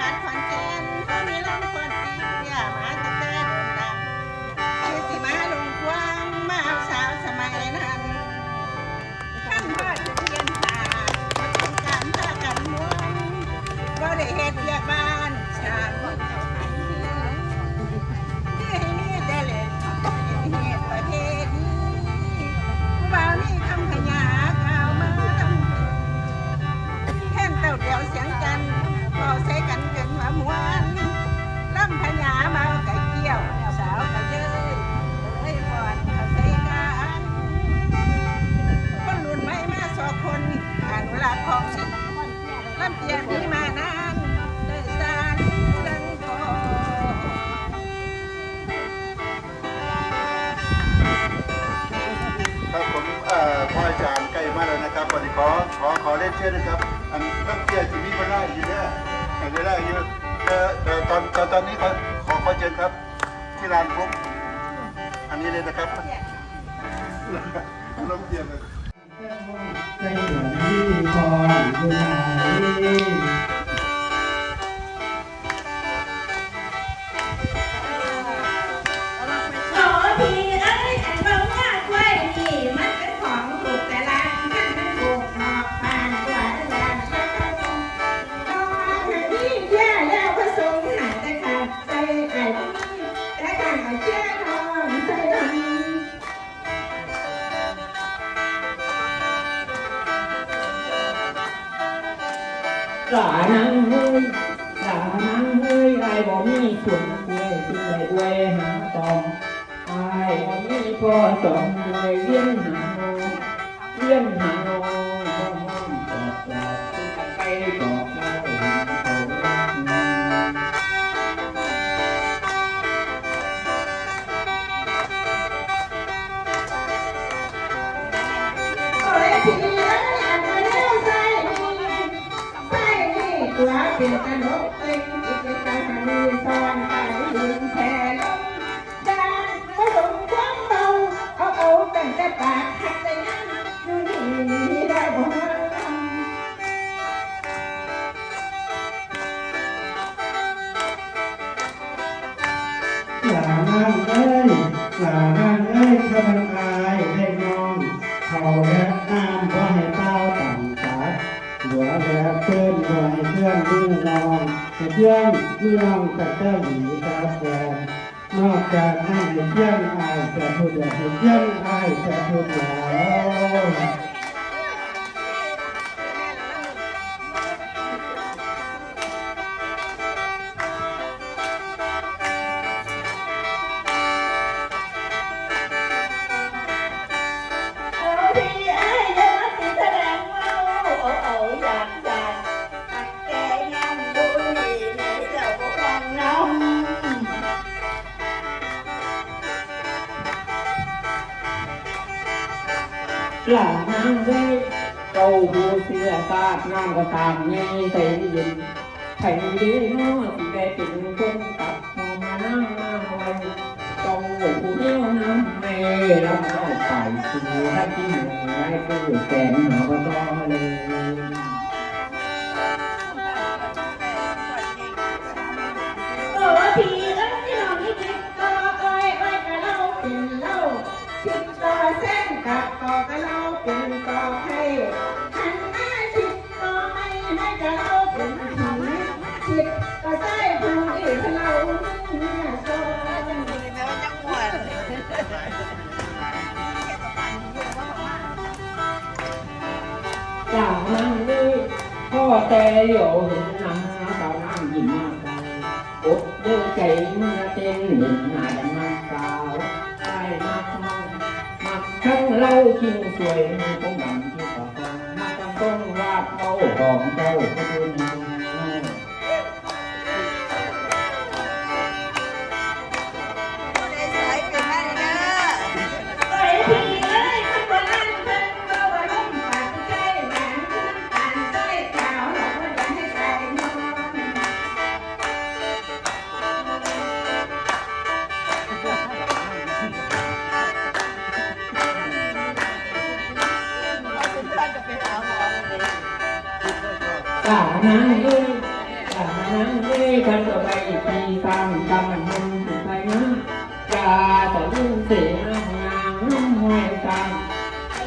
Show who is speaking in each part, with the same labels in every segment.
Speaker 1: วัดขอนแก่นเขามีลำคน มาแล้วนะครับขอขอขอขอเล่นเชื่อนะครับ อันต้อ
Speaker 2: งเชื่อชีวิตก็ได้อยู่เนี่ยอา
Speaker 1: แจะได้อยู่เออเออตอนตอนตอนนี้ขอขอเชิญครับ ที่ลานพุกอันนี้เลยนะครับล
Speaker 3: ม
Speaker 2: เย็นเลย Thank you. หลา
Speaker 3: นังเฮ้ยหลานังเฮ้ยไอ้บ่มีส่วนเว้ยที่ไอ้อวยหาตองไอ้บ่มีพอตองเลยเลี้ยงหาน้เลี้ยงหาน้องพ่อน้องตอบลาไป ก
Speaker 2: ระนกเป็นอีกกระมือซอนไปยิงแทนดนก็หลงวามเบาเอาเอาแต่ปากหักแต่ยังยู่นี่ได้บ่
Speaker 3: หลานเอ้ยาน พระเจ้าหญิงกาแฟนอกจากให้เยี่ยงอายแต่ผู้เดียว
Speaker 2: เยี่ยงอายแต่ผู้เดีว
Speaker 3: หล่อน้ำเว้ยเก้าหูเสื้อตาน้ำก็ต่างไงใส่เย็นแข่ดีเนสิได้เป็นคนตัดหอมมานั่มาวันเจ้าหูเลี้ยวน้ำไม่รับเอาไปสู่ทักที่หนึ่งไม่ก็อยแก่ แต่เหลียเห็นน้ำตาน้ำยิ้มมาใจอดเดือดใจมันเต้นเห็นหน้าดังน้ำตาวได้มากมองมักทั้งเล่าจริงสวยมีต้องดำที่ปากฟังมักต้องต้องวาดเบาหอมเจ้าก็ดูนาง
Speaker 2: นั้นเลย
Speaker 3: ตานั้นเลยคันต่อไปอีกทีตามกำมันมันไปนะอย่าแต่ลืมเสียงงานน้ำห้อยตาม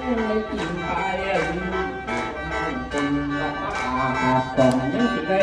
Speaker 3: เลยกินไปอะลืมคนละอาขาดก่อนยังสิได้